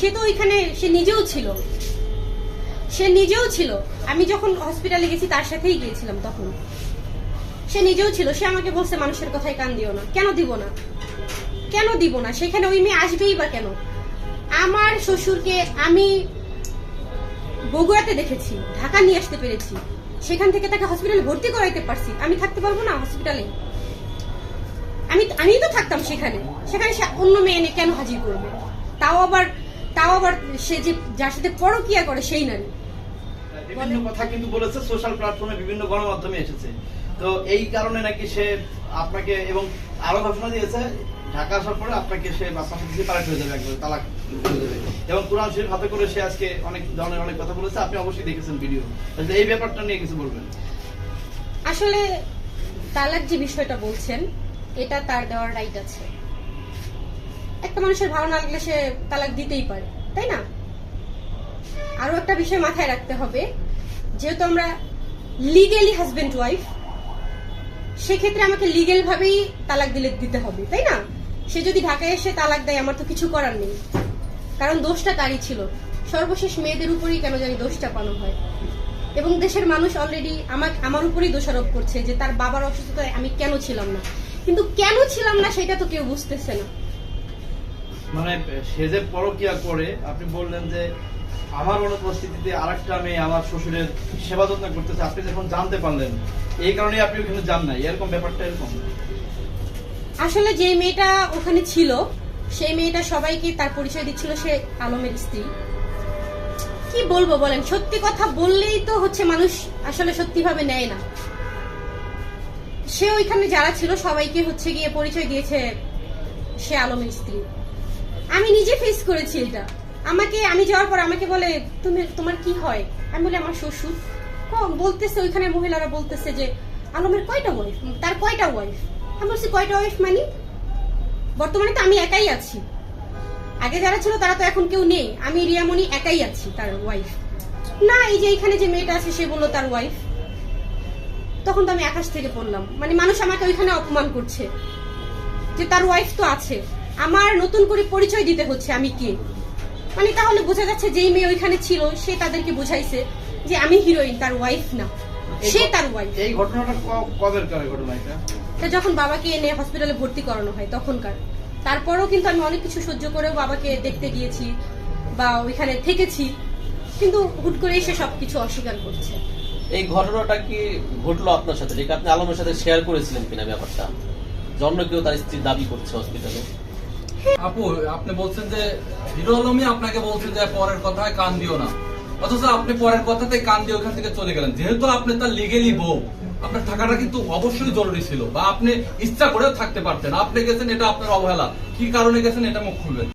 সে তো ওইখানে, সে নিজেও ছিল। সে নিজেও ছিল। আমি যখন হসপিটালে গেছি, তার সাথেই গিয়েছিলাম তখন। সে নিজেও ছিল। সে আমাকে বলছে, মানুষের কথায় কান দিও না। কেন দিব না? কেন দিব না? সেখানে ওই মেয়ে আসবেই বা কেন? আমার শ্বশুরকে আমি বগুড়াতে দেখেছি, ঢাকা নিয়ে আসতে পেরেছি। সেখান থেকে তাকে হসপিটালে ভর্তি করাইতে পারছি। আমি থাকতে পারব না হসপিটালে আমি আমি তো থাকতাম সেখানে। সেখানে অন্য মেয়ে এনে কেন হাজির করবে? তাও আবার তাও আবার সে যে যার সাথে পরকিয়া করে সেই নারী। বিভিন্ন কথা কিন্তু বলেছে সোশ্যাল প্ল্যাটফর্মে বিভিন্ন গণমাধ্যমে এসেছে। তো এই কারণে নাকি সে আপনাকে এবং আরও ঘোষণা দিয়েছে ঢাকা আসার পরে আপনাকে সে আপনার সাথে সেপারেট হয়ে যাবে একবার তালাক এবং কোরআন শরীফ হাতে করে সে আজকে অনেক ধরনের অনেক কথা বলেছে আপনি অবশ্যই দেখেছেন ভিডিও এই ব্যাপারটা নিয়ে কিছু বলবেন। আসলে তালাক যে বিষয়টা বলছেন এটা তার দেওয়ার রাইট আছে। একটা মানুষের ভালো না লাগলে সে তালাক দিতেই পারে, তাই না? আরও একটা বিষয় মাথায় রাখতে হবে, যেহেতু আমরা লিগেলি হাজবেন্ড ওয়াইফ সেক্ষেত্রে আমাকে লিগেল ভাবেই তালাক দিলে দিতে হবে, তাই না? সে যদি ঢাকায় এসে তালাক দেয়, আমার তো কিছু করার নেই। কারণ দোষটা তারই ছিল। সর্বশেষ মেয়েদের উপরেই কেন জানি দোষ চাপানো হয়। এবং দেশের মানুষ অলরেডি আমার আমার উপরেই দোষারোপ করছে যে তার বাবার অসুস্থতায় আমি কেন ছিলাম না। কিন্তু কেন ছিলাম না সেটা তো কেউ বুঝতেছে না। মানে সে যে পরকিয়া করে, আপনি বললেন যে আমার অনুপস্থিতিতে আরেকটা মেয়ে আমার শ্বশুরের সেবা যত্ন করতেছে, আপনি যখন জানতে পারলেন, এই কারণে আপনি ওখানে যান নাই। এরকম ব্যাপারটা এরকম? আসলে যে মেয়েটা ওখানে ছিল, সেই মেয়েটা সবাইকে তার পরিচয় দিচ্ছিল, সে আলমের স্ত্রী। কি বলব বলেন? সত্যি কথা বললেই তো হচ্ছে মানুষ আসলে সত্যি ভাবে নেয় না। সে ওইখানে যারা ছিল, সবাইকে হচ্ছে গিয়ে পরিচয় দিয়েছে সে আলমের স্ত্রী। আমি নিজে ফেস করেছি এটা। আমাকে, আমি যাওয়ার পর আমাকে বলে, তুমি, তোমার কি হয়? আমি বলি, আমার শ্বশুর। বলতেছে, ওইখানে মহিলারা বলতেছে যে, আলমের কয়টা ওয়াইফ তার কয়টা ওয়াইফ আমি বলছি, কয়টা ওয়াইফ মানে? বর্তমানে তো আমি একাই আছি। আগে যারা ছিল, তারা তো এখন কেউ নেই। আমি, রিয়ামণি, একাই আছি তার ওয়াইফ না, এই যে এখানে যে মেয়েটা আছে, সে বলল তার ওয়াইফ তখন তো আমি আকাশ থেকে পড়লাম। মানে মানুষ আমাকে ওইখানে অপমান করছে। যে তার ওয়াইফ তো আছে। আমার নতুন করে পরিচয় দিতে হচ্ছে আমি কে? মানে তাহলে বোঝা যাচ্ছে যেই মেয়ে ওইখানে ছিল সে তাদেরকে বুঝাইছে যে আমি হিরোইন তার ওয়াইফ না। সে তার ওয়াইফ এই ঘটনাটা ক- কবের কার ঘটনা এটা? তা যখন বাবাকে এনে হসপিটালে ভর্তি করানো হয় তখনকার। তারপরেও কিন্তু আমি অনেক কিছু সহ্য করেও বাবাকে দেখতে গিয়েছি বা ওইখানে থেকেছি কিন্তু হুট করে এসে সবকিছু অস্বীকার করছে। এই ঘটনাটা কি ঘটলো আপনার সাথে? এটা আপনি আলমের সাথে শেয়ার করেছিলেন কিনা ব্যাপারটা? জন্য কেউ তার স্ত্রী দাবি করছে হসপিটালে আপু, আপনি বলছেন যে হিরো আলমই আপনাকে বলছে যে পরের কথায় কান দিও না। অথচ আপনি পরের কথাতে কান দিয়ে ওখান থেকে চলে গেলেন। যেহেতু আপনি তার লিগেলি বউ, আপনার থাকাটা কিন্তু অবশ্যই জরুরি ছিল বা আপনি ইচ্ছা করেও থাকতে পারতেন। আপনি গেছেন, এটা আপনার অবহেলা। কি কারণে গেছেন, এটা মুখ খুলবেন।